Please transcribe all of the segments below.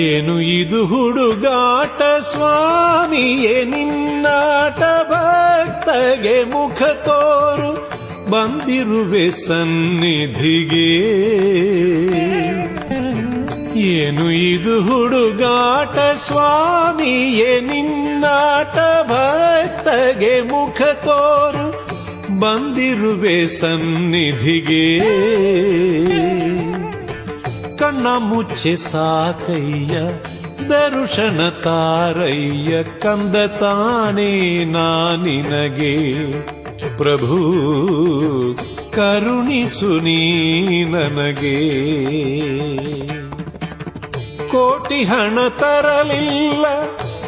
ಏನು ಇದು ಹುಡುಗಾಟ ಸ್ವಾಮಿಯೇ ನಿನ್ನಾಟ ಭಕ್ತಗೆ ಮುಖ ತೋರು. ಬಂದಿರುವೆ ಸನ್ನಿಧಿಗೆ. ಏನು ಇದು ಹುಡುಗಾಟ ಸ್ವಾಮಿಯೇ, ನಿನ್ನಾಟ ಭಕ್ತಗೆ ಮುಖ ತೋರು ಬಂದಿರುವೆ ಸನ್ನಿಧಿಗೆ. ಕಣ್ಣ ಮುಚ್ಚೆ ಸಾಕಯ್ಯ, ದರುಶನ ತಾರಯ್ಯ, ಕಂದ ತಾನೇ ನಾನಿನಗೆ ಪ್ರಭು, ಕರುಣಿಸು ನೀ ನನಗೆ. ಕೋಟಿ ಹಣ ತರಲಿಲ್ಲ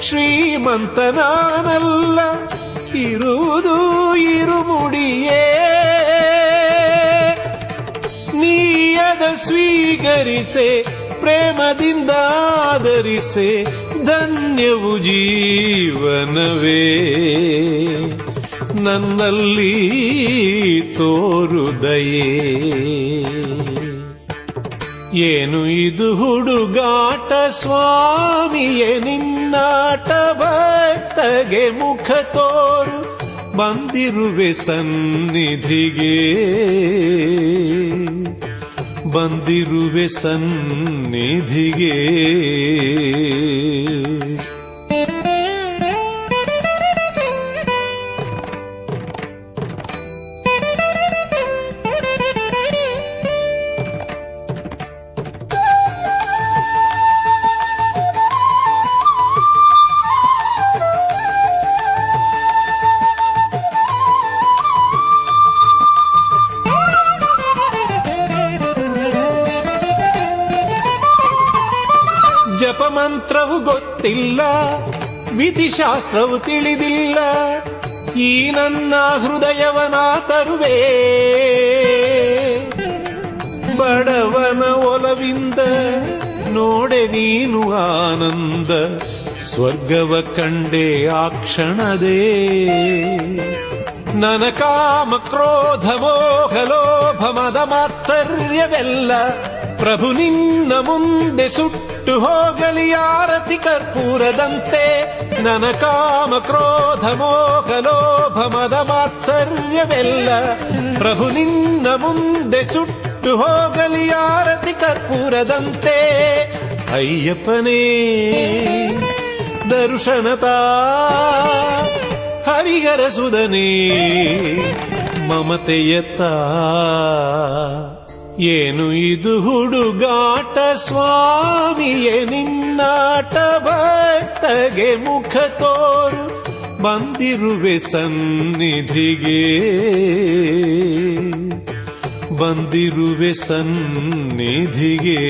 ಶ್ರೀಮಂತನಾನಲ್ಲ ಇರುವುದು ಇರುಮುಡಿಯೇ. ನೀಯದ ಸ್ವೀಕರಿಸೆ, ಪ್ರೇಮದಿಂದ ಆಧರಿಸೆ, ಧನ್ಯವು ಜೀವನವೇ. ನನ್ನಲ್ಲಿ ತೋರುದಯೇ. ಏನು ಇದು ಹುಡುಗಾಟ ಸ್ವಾಮಿಯೇ ನಿನ್ನಾಟ ಭಕ್ತಗೆ ಮುಖ ತೋರು ಬಂದಿರುವೆ ಸನ್ನಿಧಿಗೆ. ಬಂದಿರುವೆ ಸನ್ನಿಧಿಗೆ. ಮಂತ್ರವು ಗೊತ್ತಿಲ್ಲ, ವಿಧಿಶಾಸ್ತ್ರವು ತಿಳಿದಿಲ್ಲ. ಈ ನನ್ನ ಹೃದಯವನ ತರುವೆ ಬಡವನ ಒಲವಿಂದ ನೋಡೆ ನೀನು ಆನಂದ, ಸ್ವರ್ಗವ ಕಂಡೆ ಆ ಕ್ಷಣದೇ. ನನ ಕಾಮ, ಕ್ರೋಧ, ಮೋಹ, ಲೋಭ, ಮದ, ಮಾತ್ಸರ್ಯವೆಲ್ಲ ಪ್ರಭು ನಿನ್ನ ಮುಂದೆ ಸುಟ್ಟು ಹೋಗಲಿ ಆರತಿ ಕರ್ಪೂರದಂತೆ. ನನ ಕಾಮ, ಕ್ರೋಧ, ಮೋಹ, ಲೋಭ, ಮದ, ಮಾತ್ಸರ್ಯವೆಲ್ಲ ಪ್ರಭು ನಿನ್ನ ಮುಂದೆ ಸುಟ್ಟು ಹೋಗಲಿ ಆರತಿ ಕರ್ಪೂರದಂತೆ. ಅಯ್ಯಪ್ಪನೇ, ದರ್ಶನತಾ ಹರಿಗರ ಸುದನೇ ಮಮತೆಯತ್ತ. ಏನು ಇದು ಹುಡುಗಾಟ ಸ್ವಾಮಿಯೇ ನಿನ್ನಾಟ ಭಕ್ತಗೆ ಮುಖ ತೋರು ಬಂದಿರುವೆ ಸನ್ನಿಧಿಗೆ. ಬಂದಿರುವೆ ಸನ್ನಿಧಿಗೆ.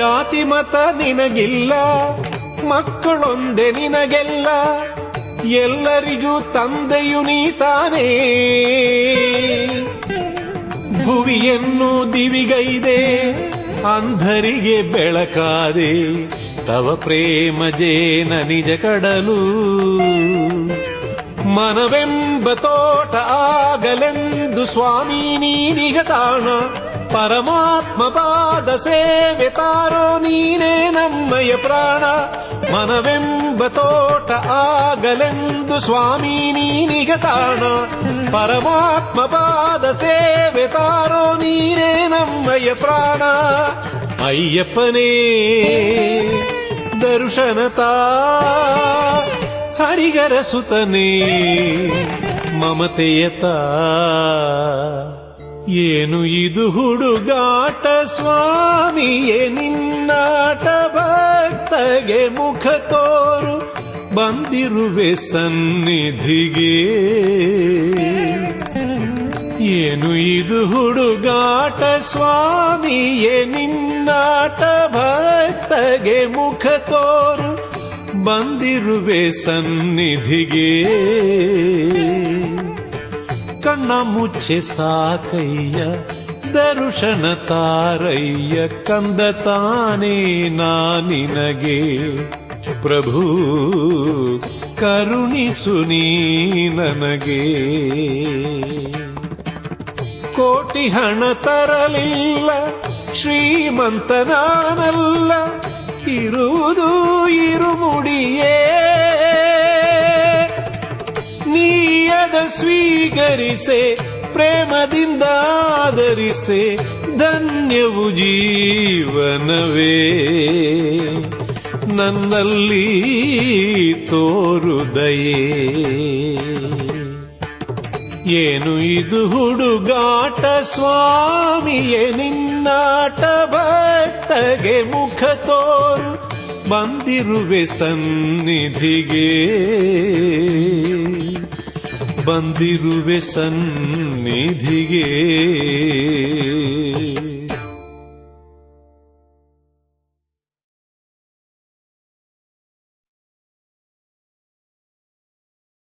ಜಾತಿ ಮತ ನಿನಗಿಲ್ಲ, ಮಕ್ಕಳೊಂದೆ ನಿನಗೆಲ್ಲ, ಎಲ್ಲರಿಗೂ ತಂದೆಯು ನೀ ತಾನೇ ಭುವಿಯನ್ನು ದಿವಿಗೈದೆ, ಅಂಧರಿಗೆ ಬೆಳಕಾದೆ, ತವ ಪ್ರೇಮ ಜೇನ ನಿಜ ಕಡಲು. ಮನವೆಂಬ ತೋಟ ಆಗಲೆಂದು ಸ್ವಾಮಿ ನೀನಿಗ ತಾಣ ಪರಮಾತ್ಮ ಪಾದ ಸೇವೆ ತಾರೋ ನೀನೇ ನಮ್ಮಯ ಪ್ರಾಣ ಮನವೆಂಬ ತೋಟ ಆಗಲೆಂದು ಸ್ವಾಮಿ ನೀನಿಗ ತಾಣ ಪರಮಾತ್ಮ ಪಾದ ಸೇವೆ ತಾರೋ ನೀನೇ ನಮ್ಮಯ ಪ್ರಾಣ ಅಯ್ಯಪ್ಪನೇ ದರ್ಶನತಾ ಹರಿಗರ ಸುತನೇ ಮಮತೆಯತ ಏನು ಇದು ಹುಡುಗಾಟ ಸ್ವಾಮಿಯೇ, ನಿನ್ನಾಟ ಭಕ್ತಗೆ ಮುಖ ತೋರು, ಬಂದಿರುವೆ ಸನ್ನಿಧಿಗೆ. ಏನು ಇದು ಹುಡುಗಾಟ ಸ್ವಾಮಿಯೇ, ನಿನ್ನಾಟ ಭಕ್ತಗೆ ಮುಖ ತೋರು, ಬಂದಿರುವೆ ಸನ್ನಿಧಿಗೆ. ಕಣ್ಣ ಮುಚ್ಚೆ ಸಾಕಯ್ಯ ದರುಶನ ತಾರಯ್ಯ, ಕಂದ ತಾನೇ ನಾನಿನಗೆ ಪ್ರಭು, ಕರುಣಿಸು ನೀ ನನಗೆ. ಕೋಟಿ ಹಣ ತರಲಿಲ್ಲ ಶ್ರೀಮಂತನಾನಲ್ಲ ಇರುವುದು ಇರುಮುಡಿಯೇ. ಸ್ವೀಕರಿಸೆ, ಪ್ರೇಮದಿಂದ ಆಧರಿಸೆ, ಧನ್ಯವು ಜೀವನವೇ. ನನ್ನಲ್ಲಿ ತೋರುದಯೇ. ಏನು ಇದು ಹುಡುಗಾಟ ಸ್ವಾಮಿಯೇ, ನಿನ್ನಾಟ ಭಕ್ತಗೆ ಮುಖ ತೋರು, ಬಂದಿರುವೆ ಸನ್ನಿಧಿಗೆ. ಬಂದಿರುವೆ ಸನ್ನಿಧಿಗೆ.